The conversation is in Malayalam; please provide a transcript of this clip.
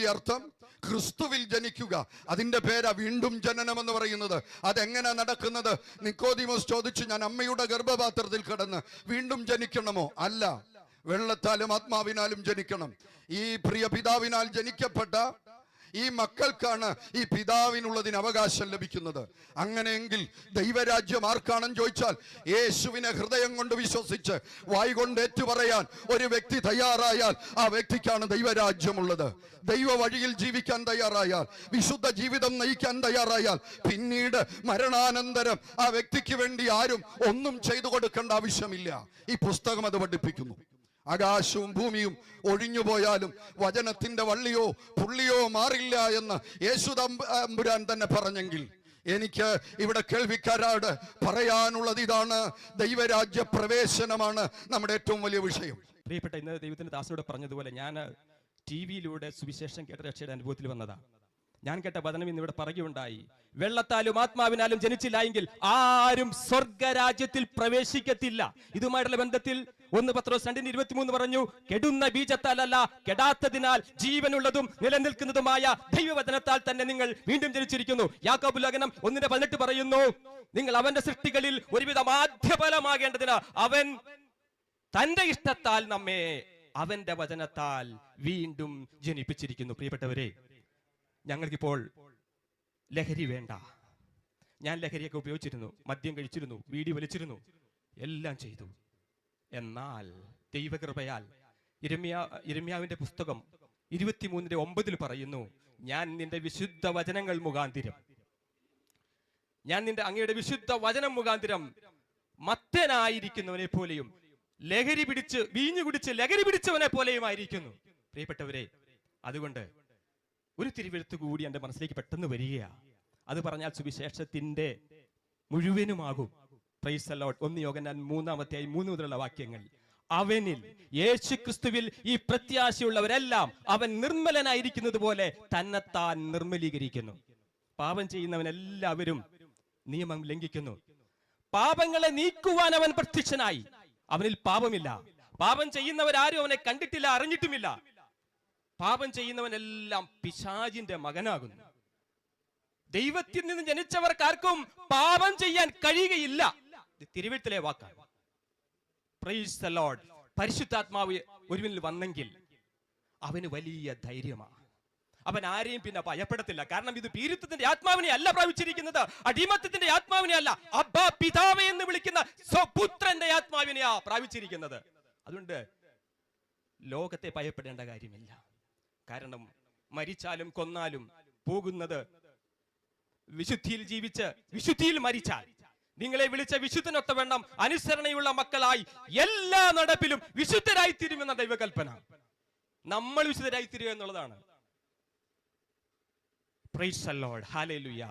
വാക്കിന്റെ അർത്ഥം ക്രിസ്തുവിൽ ജനിക്കുക. അതിന്റെ പേരാ വീണ്ടും ജനനം എന്ന് പറയുന്നത്. അതെങ്ങനെ നടക്കുന്നത്? നിക്കോദിമോസ് ചോദിച്ചു ഞാൻ അമ്മയുടെ ഗർഭപാത്രത്തിൽ കിടന്ന് വീണ്ടും ജനിക്കണമോ? അല്ല. വെള്ളത്താലും ആത്മാവിനാലും ജനിക്കണം. ഈ പ്രിയ പിതാവിനാൽ ജനിക്കപ്പെട്ട ഈ മക്കൾക്കാണ് ഈ പിതാവിനുള്ളതിന് അവകാശം ലഭിക്കുന്നത്. അങ്ങനെയെങ്കിൽ ദൈവരാജ്യം ആർക്കാണെന്ന് ചോദിച്ചാൽ യേശുവിനെ ഹൃദയം കൊണ്ട് വിശ്വസിച്ച് വായി കൊണ്ട് ഏറ്റുപറയാൻ ഒരു വ്യക്തി തയ്യാറായാൽ ആ വ്യക്തിക്കാണ് ദൈവരാജ്യമുള്ളത്. ദൈവ വഴിയിൽ ജീവിക്കാൻ തയ്യാറായാൽ വിശുദ്ധ ജീവിതം നയിക്കാൻ തയ്യാറായാൽ പിന്നീട് മരണാനന്തരം ആ വ്യക്തിക്ക് വേണ്ടി ആരും ഒന്നും ചെയ്തു കൊടുക്കേണ്ട ആവശ്യമില്ല. ഈ പുസ്തകം അത് പഠിപ്പിക്കുന്നു. ആകാശവും ഭൂമിയും ഒഴിഞ്ഞു പോയാലും വചനത്തിന്റെ വള്ളിയോ പുള്ളിയോ മാറില്ല എന്ന് യേശു തമ്പുരാൻ തന്നെ പറഞ്ഞെങ്കിൽ എനിക്ക് ഇവിടെ കേൾവിക്കാരോട് പറയാനുള്ളത് ഇതാണ്. ദൈവരാജ്യ പ്രവേശനമാണ് നമ്മുടെ ഏറ്റവും വലിയ വിഷയം. പ്രിയപ്പെട്ട ഇന്നത്തെ ദൈവത്തിന്റെ ദാസനോട് പറഞ്ഞതുപോലെ ഞാൻ ടി വിയിലൂടെ സുവിശേഷം കേട്ട രക്ഷയുടെ അനുഭവത്തിൽ വന്നതാ. ഞാൻ കേട്ട വചനം ഇന്ന് ഇവിടെ പറയുകയുണ്ടായി. വെള്ളത്താലും ആത്മാവിനാലും ജനിച്ചില്ല എങ്കിൽ ആരും സ്വർഗരാജ്യത്തിൽ പ്രവേശിക്കത്തില്ല. ഇതുമായിട്ടുള്ള ബന്ധത്തിൽ ഒന്ന് പത്രോസ് രണ്ടിന് ഇരുപത്തിമൂന്ന് പറഞ്ഞു കെടുന്ന ബീജത്താലല്ല കെടാത്തതിനാൽ ജീവനുള്ളതും നിലനിൽക്കുന്നതുമായ ദൈവവചനത്താൽ തന്നെ നിങ്ങൾ വീണ്ടും ജനിച്ചിരിക്കുന്നു. യാക്കോബ് ലേഖനം ഒന്നിന്റെ പതിനെട്ട് പറയുന്നു നിങ്ങൾ അവന്റെ സൃഷ്ടികളിൽ ഒരുവിധം ആദ്യഫലമാകേണ്ടതിന് അവൻ തന്റെ ഇഷ്ടത്താൽ നമ്മെ അവന്റെ വചനത്താൽ വീണ്ടും ജനിപ്പിച്ചിരിക്കുന്നു. പ്രിയപ്പെട്ടവരെ ഞങ്ങൾക്കിപ്പോൾ ലഹരി വേണ്ട. ഞാൻ ലഹരിയൊക്കെ ഉപയോഗിച്ചിരുന്നു മദ്യം കഴിച്ചിരുന്നു വീടി വലിച്ചിരുന്നു എല്ലാം ചെയ്തു. എന്നാൽ ദൈവകൃപയാൽ ഇരമ്യ ഇരമ്യാവിന്റെ പുസ്തകം ഇരുപത്തിമൂന്നിന്റെ ഒമ്പതിൽ പറയുന്നു ഞാൻ നിന്റെ വിശുദ്ധ വചനങ്ങൾ മുഖാന്തിരം. ഞാൻ നിന്റെ അങ്ങയുടെ വിശുദ്ധ വചനം മുഖാന്തിരം മത്തനായിരിക്കുന്നവനെ പോലെയും ലഹരി പിടിച്ച് വീഞ്ഞു കുടിച്ച് ലഹരി പിടിച്ചവനെ പോലെയും ആയിരിക്കുന്നു. പ്രിയപ്പെട്ടവരെ അതുകൊണ്ട് ഒരു തിരുവെഴുത്ത് കൂടി എന്റെ മനസ്സിലേക്ക് പെട്ടെന്ന് വരികയാ. അത് പറഞ്ഞാൽ സുവിശേഷത്തിന്റെ മുഴുവനുമാകും. പ്രൈസ് അലോട്ട് ഒന്ന് യോഗനാൻ മൂന്നാമത്തെയായി മൂന്ന് മുതലുള്ള വാക്യങ്ങൾ. അവനിൽ യേശു ക്രിസ്തുവിൽ ഈ പ്രത്യാശയുള്ളവരെല്ലാം അവൻ നിർമ്മലനായിരിക്കുന്നത് പോലെ തന്നെത്താൻ നിർമ്മലീകരിക്കുന്നു. പാപം ചെയ്യുന്നവനെല്ലാവരും നിയമം ലംഘിക്കുന്നു. പാപങ്ങളെ നീക്കുവാൻ അവൻ പ്രത്യക്ഷനായി. അവനിൽ പാപമില്ല. പാപം ചെയ്യുന്നവരാരും അവനെ കണ്ടിട്ടില്ല അറിഞ്ഞിട്ടുമില്ല. പാപം ചെയ്യുന്നവനെല്ലാം പിശാജിന്റെ മകനാകുന്നു. ദൈവത്തിൽ നിന്ന് ജനിച്ചവർക്കാർക്കും പാപം ചെയ്യാൻ കഴിയുകയില്ല. തിരുവഴുത്തിലെ വാക്കാണ്. പ്രൈസ് ദ ലോർഡ് പരിശുദ്ധാത്മാവ് ഒരുവിൽ വന്നെങ്കിൽ അവന് വലിയ ധൈര്യമാണ് അവൻ ആരെയും പിന്നെ ഭയപ്പെടത്തില്ല. കാരണം ഇത് പീരിത്വത്തിന്റെ ആത്മാവിനെ അല്ല പ്രാപിച്ചിരിക്കുന്നത്. അടിമത്തത്തിന്റെ ആത്മാവിനെ അല്ല. അബ്ബ പിതാവ് എന്ന് വിളിക്കുന്ന സ്വപുത്രന്റെ ആത്മാവിനെയാ പ്രാപിച്ചിരിക്കുന്നത്. അതുകൊണ്ട് ലോകത്തെ ഭയപ്പെടേണ്ട കാര്യമില്ല. കാരണം മരിച്ചാലും കൊന്നാലും പോകുന്നത് വിശുദ്ധിയിൽ ജീവിച്ച് വിശുദ്ധിയിൽ മരിച്ചാൽ. നിങ്ങളെ വിളിച്ച വിശുദ്ധനൊത്ത വേണം അനുസരണയുള്ള മക്കളായി എല്ലാ നടപ്പിലും വിശുദ്ധരായി തീരുമെന്ന ദൈവകൽപ്പന. നമ്മൾ വിശുദ്ധരായി തീരുക എന്നുള്ളതാണ്. Praise Lord hallelujah